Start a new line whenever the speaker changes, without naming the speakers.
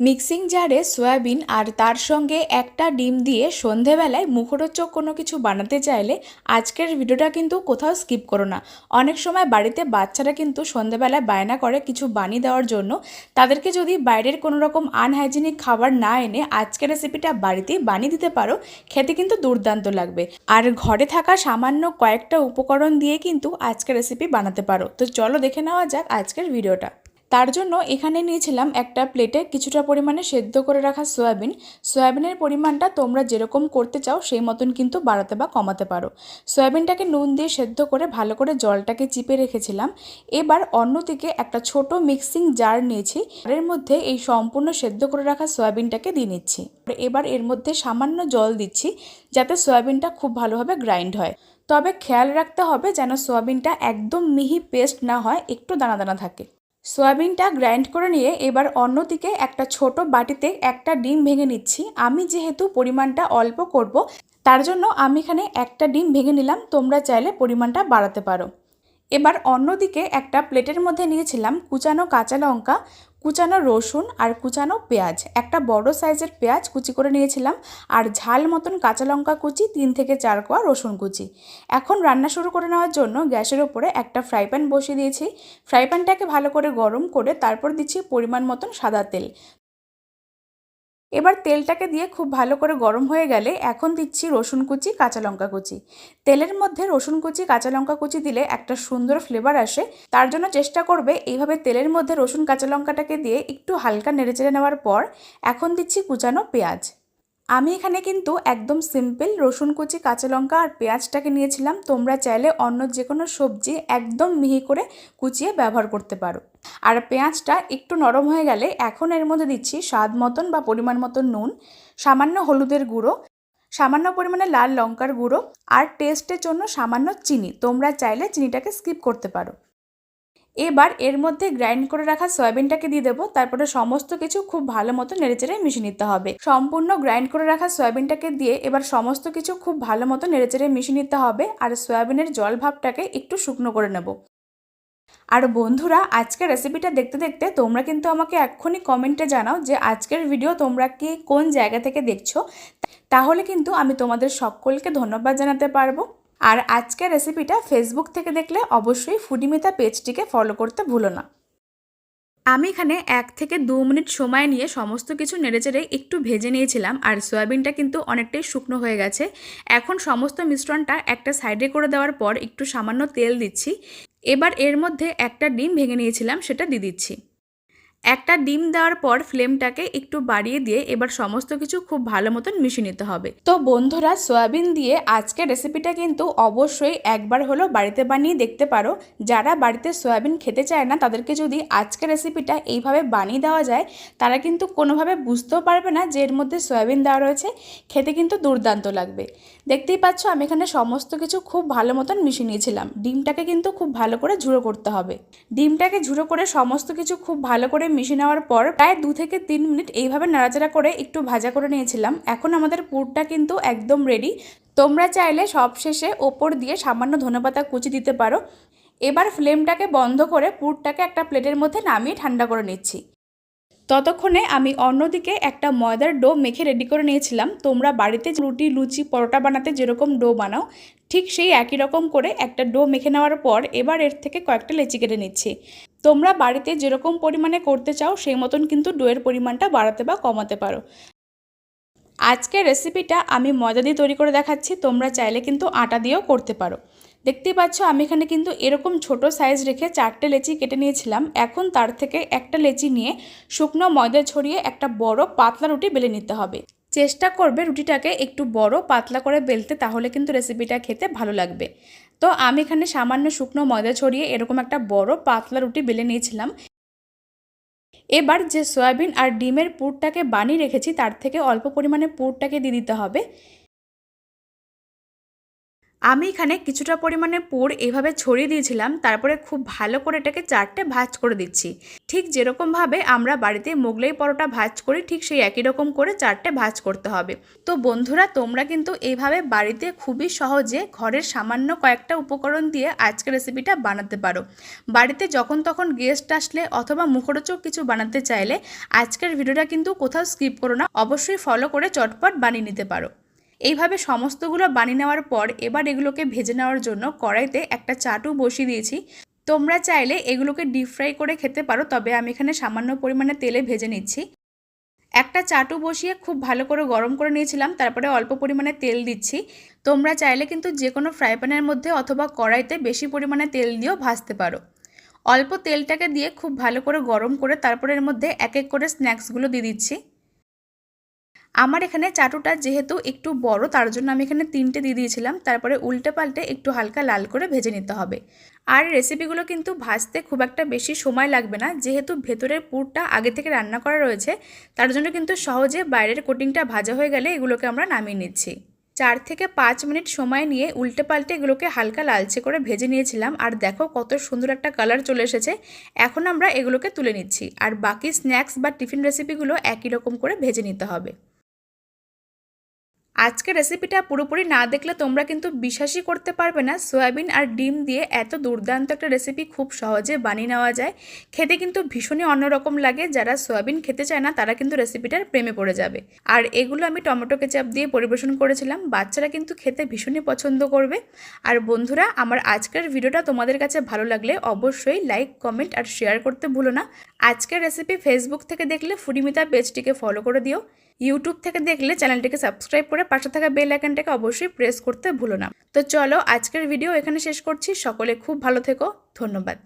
Mixing জারে soybean আর তার সঙ্গে একটা ডিম দিয়ে সন্ধেবেলায় মুখরোচক কোনো কিছু বানাতে চাইলে আজকের ভিডিওটা কিন্তু কোথাও স্কিপ করো না। অনেক সময় বাড়িতে বাচ্চারা কিন্তু সন্ধেবেলায় বায়না করে কিছু বানিয়ে দেওয়ার জন্য। তাদেরকে যদি বাইরের কোনো রকম আনহাইজিনিক খাবার না এনে আজকের রেসিপিটা বাড়িতেই বানিয়ে দিতে পারো, খেতে কিন্তু দুর্দান্ত লাগবে। আর ঘরে থাকা সামান্য কয়েকটা উপকরণ দিয়ে কিন্তু আজকের রেসিপি বানাতে পারো। তো চলো দেখে নেওয়া যাক আজকের ভিডিওটা তার জন্য এখানে নিয়েছিলাম একটা প্লেটে কিছুটা পরিমাণে সেদ্ধ করে রাখা সয়াবিন। সয়াবিনের পরিমাণটা তোমরা যেরকম করতে চাও সেই মতন কিন্তু বাড়াতে বা কমাতে পারো। সয়াবিনটাকে নুন দিয়ে সেদ্ধ করে ভালো করে জলটাকে চিপে রেখেছিলাম। এবার অন্যদিকে একটা ছোট মিক্সিং জার নিয়েছি। এর মধ্যে এই সম্পূর্ণ সেদ্ধ করে রাখা সয়াবিনটাকে দিয়ে নিচ্ছি। এবার এর মধ্যে সামান্য জল দিচ্ছি যাতে সয়াবিনটা খুব ভালোভাবে গ্রাইন্ড হয়। তবে খেয়াল রাখতে হবে যেন সয়াবিনটা একদম মিহি পেস্ট না হয়, একটু দানা দানা থাকে। সয়াবিনটা গ্রাইন্ড করে নিয়ে এবার অন্যদিকে একটা ছোট বাটিতে একটা ডিম ভেঙে নিচ্ছি। আমি যেহেতু পরিমাণটা অল্প করব, তার জন্য আমি এখানে একটা ডিম ভেঙে নিলাম। তোমরা চাইলে পরিমাণটা বাড়াতে পারো। এবার অন্যদিকে একটা প্লেটের মধ্যে নিয়েছিলাম কুচানো কাঁচা লঙ্কা। কুচানো রসুন আর কুচানো পেঁয়াজ। একটা বড় সাইজের পেঁয়াজ কুচি করে নিয়েছিলাম আর ঝাল মতন কাঁচা লঙ্কা কুচি, তিন থেকে চার কোয়া রসুন কুচি। এখন রান্না শুরু করে নেওয়ার জন্য গ্যাসের ওপরে একটা ফ্রাই প্যান বসিয়ে দিয়েছি। ফ্রাই প্যানটাকে ভালো করে গরম করে তারপর দিচ্ছি পরিমাণ মতন সাদা তেল। এবার তেলটাকে দিয়ে খুব ভালো করে গরম হয়ে গেলে এখন দিচ্ছি রসুন কুচি, কাঁচা লঙ্কা কুচি। তেলের মধ্যে রসুন কুচি, কাঁচা লঙ্কা কুচি দিলে একটা সুন্দর ফ্লেভার আসে। তার জন্য চেষ্টা করবে এইভাবে তেলের মধ্যে রসুন, কাঁচা লঙ্কাটাকে দিয়ে একটু হালকা নেড়ে চেড়ে নেওয়ার পর এখন দিচ্ছি কুচানো পেঁয়াজ। আমি এখানে কিন্তু একদম সিম্পল রসুন কুচি, কাঁচা লঙ্কা আর পেঁয়াজটাকে নিয়েছিলাম। তোমরা চাইলে অন্য যে কোনো সবজি একদম মিহি করে কুচিয়ে ব্যবহার করতে পারো। আর পেঁয়াজটা একটু নরম হয়ে গেলে এখন এর মধ্যে দিচ্ছি স্বাদ মতন বা পরিমাণ মতন নুন, সামান্য হলুদের গুঁড়ো, সামান্য পরিমাণে লাল লঙ্কার গুঁড়ো আর টেস্টের জন্য সামান্য চিনি। তোমরা চাইলে চিনিটাকে স্কিপ করতে পারো। এবার এর মধ্যে গ্রাইন্ড করে রাখা সয়াবিনটাকে দিয়ে দেবো, তারপরে সমস্ত কিছু খুব ভালো মতো নেড়েচেড়ে মিশিয়ে নিতে হবে। সম্পূর্ণ গ্রাইন্ড করে রাখা সয়াবিনটাকে দিয়ে এবার সমস্ত কিছু খুব ভালো মতো নেড়েচেড়ে মিশিয়ে নিতে হবে আর সয়াবিনের জল ভাবটাকে একটু শুকনো করে নেব। আর বন্ধুরা, আজকের রেসিপিটা দেখতে দেখতে তোমরা কিন্তু আমাকে এক্ষুনি কমেন্টে জানাও যে আজকের ভিডিও তোমরা কি কোন জায়গা থেকে দেখছ। তাহলে কিন্তু আমি তোমাদের সকলকে ধন্যবাদ জানাতে পারব। আর আজকের রেসিপিটা ফেসবুক থেকে দেখলে অবশ্যই ফুডিমিতা পেজটিকে ফলো করতে ভুলো না। আমি এখানে এক থেকে দু মিনিট সময় নিয়ে সমস্ত কিছু নেড়েচেড়ে একটু ভেজে নিয়েছিলাম আর সয়াবিনটা কিন্তু অনেকটাই শুকনো হয়ে গেছে। এখন সমস্ত মিশ্রণটা একটা সাইডে করে দেওয়ার পর একটু সামান্য তেল দিচ্ছি। এবার এর মধ্যে একটা ডিম ভেঙে নিয়েছিলাম, সেটা দিয়ে দিচ্ছি। একটা ডিম দেওয়ার পর ফ্লেমটাকে একটু বাড়িয়ে দিয়ে এবার সমস্ত কিছু খুব ভালো মতন মিশিয়ে নিতে হবে। তো বন্ধুরা, সয়াবিন দিয়ে আজকের রেসিপিটা কিন্তু অবশ্যই একবার হলো বাড়িতে বানিয়ে দেখতে পারো। যারা বাড়িতে সয়াবিন খেতে চায় না, তাদেরকে যদি আজকের রেসিপিটা এইভাবে বানিয়ে দেওয়া যায়, তারা কিন্তু কোনোভাবে বুঝতেও পারবে না যে এর মধ্যে সয়াবিন দেওয়া রয়েছে। খেতে কিন্তু দুর্দান্ত লাগবে। দেখতেই পাচ্ছ, আমি এখানে সমস্ত কিছু খুব ভালো মতন মিশিয়ে নিয়েছিলাম। ডিমটাকে কিন্তু খুব ভালো করে ঝুড়ো করতে হবে। ডিমটাকে ঝুড়ো করে সমস্ত কিছু খুব ভালো করে মিশিয়ে নেওয়ার পর প্রায় দু থেকে তিন মিনিট এইভাবে নাড়াচাড়া করে একটু ভাজা করে নিয়েছিলাম। এখন আমাদের পুরটা কিন্তু একদম রেডি তোমরা চাইলে সবশেষে ওপর দিয়ে সামান্য ধনেপাতা কুচি দিতে পারো। এবার ফ্লেমটাকে বন্ধ করে পুরটাকে একটা প্লেটের মধ্যে নামিয়ে ঠান্ডা করে নিচ্ছি। ততক্ষণে আমি অন্যদিকে একটা ময়দার ডো মেখে রেডি করে নিয়েছিলাম। তোমরা বাড়িতে রুটি, লুচি, পরোটা বানাতে যেরকম ডো বানাও, ঠিক সেই একই রকম করে একটা ডো মেখে নেওয়ার পর এবার এর থেকে কয়েকটা লেচি কেটে নিচ্ছি। তোমরা বাড়িতে যেরকম পরিমাণে করতে চাও, সেই মতন কিন্তু ডোয়ের পরিমাণটা বাড়াতে বা কমাতে পারো। আজকের রেসিপিটা আমি ময়দা দিয়ে তৈরি করে দেখাচ্ছি, তোমরা চাইলে কিন্তু আটা দিয়েও করতে পারো। দেখতেই পাচ্ছ, আমি এখানে কিন্তু এরকম ছোট সাইজ রেখে চারটে লেচি কেটে নিয়েছিলাম। এখন তার থেকে একটা লেচি নিয়ে শুকনো ময়দা ছড়িয়ে একটা বড় পাতলা রুটি বেলে নিতে হবে। চেষ্টা করবে রুটিটাকে একটু বড় পাতলা করে বেলতে, তাহলে কিন্তু রেসিপিটা খেতে ভালো লাগবে। তো আমি এখানে সামান্য শুকনো ময়দা ছড়িয়ে এরকম একটা বড় পাতলা রুটি বেলে নিয়েছিলাম। এবার যে সয়াবিন আর ডিমের পুরটাকে বানিয়ে রেখেছি, তার থেকে অল্প পরিমাণে পুরটাকে দিয়ে দিতে হবে। আমি এখানে কিছুটা পরিমাণে পুর এইভাবে ছড়িয়ে দিয়েছিলাম, তারপরে খুব ভালো করে এটাকে চারটে ভাজ করে দিচ্ছি। ঠিক যেরকমভাবে আমরা বাড়িতে মোগলাই পরোটা ভাজ করি, ঠিক সেই একই রকম করে চারটে ভাজ করতে হবে। তো বন্ধুরা, তোমরা কিন্তু এইভাবে বাড়িতে খুবই সহজে ঘরের সামান্য কয়েকটা উপকরণ দিয়ে আজকের রেসিপিটা বানাতে পারো। বাড়িতে যখন তখন গেস্ট আসলে অথবা মুখরোচক কিছু বানাতে চাইলে আজকের ভিডিওটা কিন্তু কোথাও স্কিপ করো না, অবশ্যই ফলো করে চটপট বানিয়ে নিতে পারো। এইভাবে সমস্তগুলো বানিয়ে নেওয়ার পর এবার এগুলোকে ভেজে নেওয়ার জন্য কড়াইতে একটা চাটু বসিয়ে দিয়েছি। তোমরা চাইলে এগুলোকে ডিপ ফ্রাই করে খেতে পারো, তবে আমি এখানে সামান্য পরিমাণে তেলে ভেজে নিচ্ছি। একটা চাটু বসিয়ে খুব ভালো করে গরম করে নিয়েছিলাম, তারপরে অল্প পরিমাণে তেল দিচ্ছি। তোমরা চাইলে কিন্তু যে কোনো ফ্রাই প্যানের মধ্যে অথবা কড়াইতে বেশি পরিমাণে তেল দিয়েও ভাজতে পারো। অল্প তেলটাকে দিয়ে খুব ভালো করে গরম করে তারপরে এর মধ্যে এক এক করে স্ন্যাক্সগুলো দিয়ে দিচ্ছি। আমার এখানে চাটুটা যেহেতু একটু বড়, তার জন্য আমি এখানে তিনটে দিয়ে দিয়েছিলাম। তারপরে উল্টে পাল্টে একটু হালকা লাল করে ভেজে নিতে হবে। আর রেসিপিগুলো কিন্তু ভাজতে খুব একটা বেশি সময় লাগবে না, যেহেতু ভেতরের পুরটা আগে থেকে রান্না করা রয়েছে, তার জন্য কিন্তু সহজে বাইরের কোটিংটা ভাজা হয়ে গেলে এগুলোকে আমরা নামিয়ে নিচ্ছি। চার থেকে পাঁচ মিনিট সময় নিয়ে উল্টে পাল্টে এগুলোকে হালকা লালচে করে ভেজে নিয়েছিলাম, আর দেখো কত সুন্দর একটা কালার চলে এসেছে। এখন আমরা এগুলোকে তুলে নিচ্ছি, আর বাকি স্ন্যাক্স বা টিফিন রেসিপিগুলো একই রকম করে ভেজে নিতে হবে। আজকের রেসিপিটা পুরোপুরি না দেখলে তোমরা কিন্তু বিশ্বাসই করতে পারবে না। সয়াবিন আর ডিম দিয়ে এত দুর্দান্ত একটা রেসিপি খুব সহজে বানিয়ে নেওয়া যায়। খেতে কিন্তু ভীষণই অন্যরকম লাগে। যারা সয়াবিন খেতে চায় না, তারা কিন্তু রেসিপিটার প্রেমে পড়ে যাবে। আর এগুলো আমি টমেটো কেচাপ দিয়ে পরিবেশন করেছিলাম। বাচ্চারা কিন্তু খেতে ভীষণই পছন্দ করবে। আর বন্ধুরা, আমার আজকের ভিডিওটা তোমাদের কাছে ভালো লাগলে অবশ্যই লাইক কমেন্ট আর শেয়ার করতে ভুলো না। আজকের রেসিপি ফেসবুক থেকে দেখলে ফুডিমিতা পেজটিকে ফলো করে দিও। ইউটিউব থেকে দেখলে চ্যানেলটিকে সাবস্ক্রাইব করে পাশে থাকা বেল আইকনটাকে অবশ্যই প্রেস করতে ভুলো না। তো চলো আজকের ভিডিও এখানে শেষ করছি। সকলে খুব ভালো থেকো। ধন্যবাদ।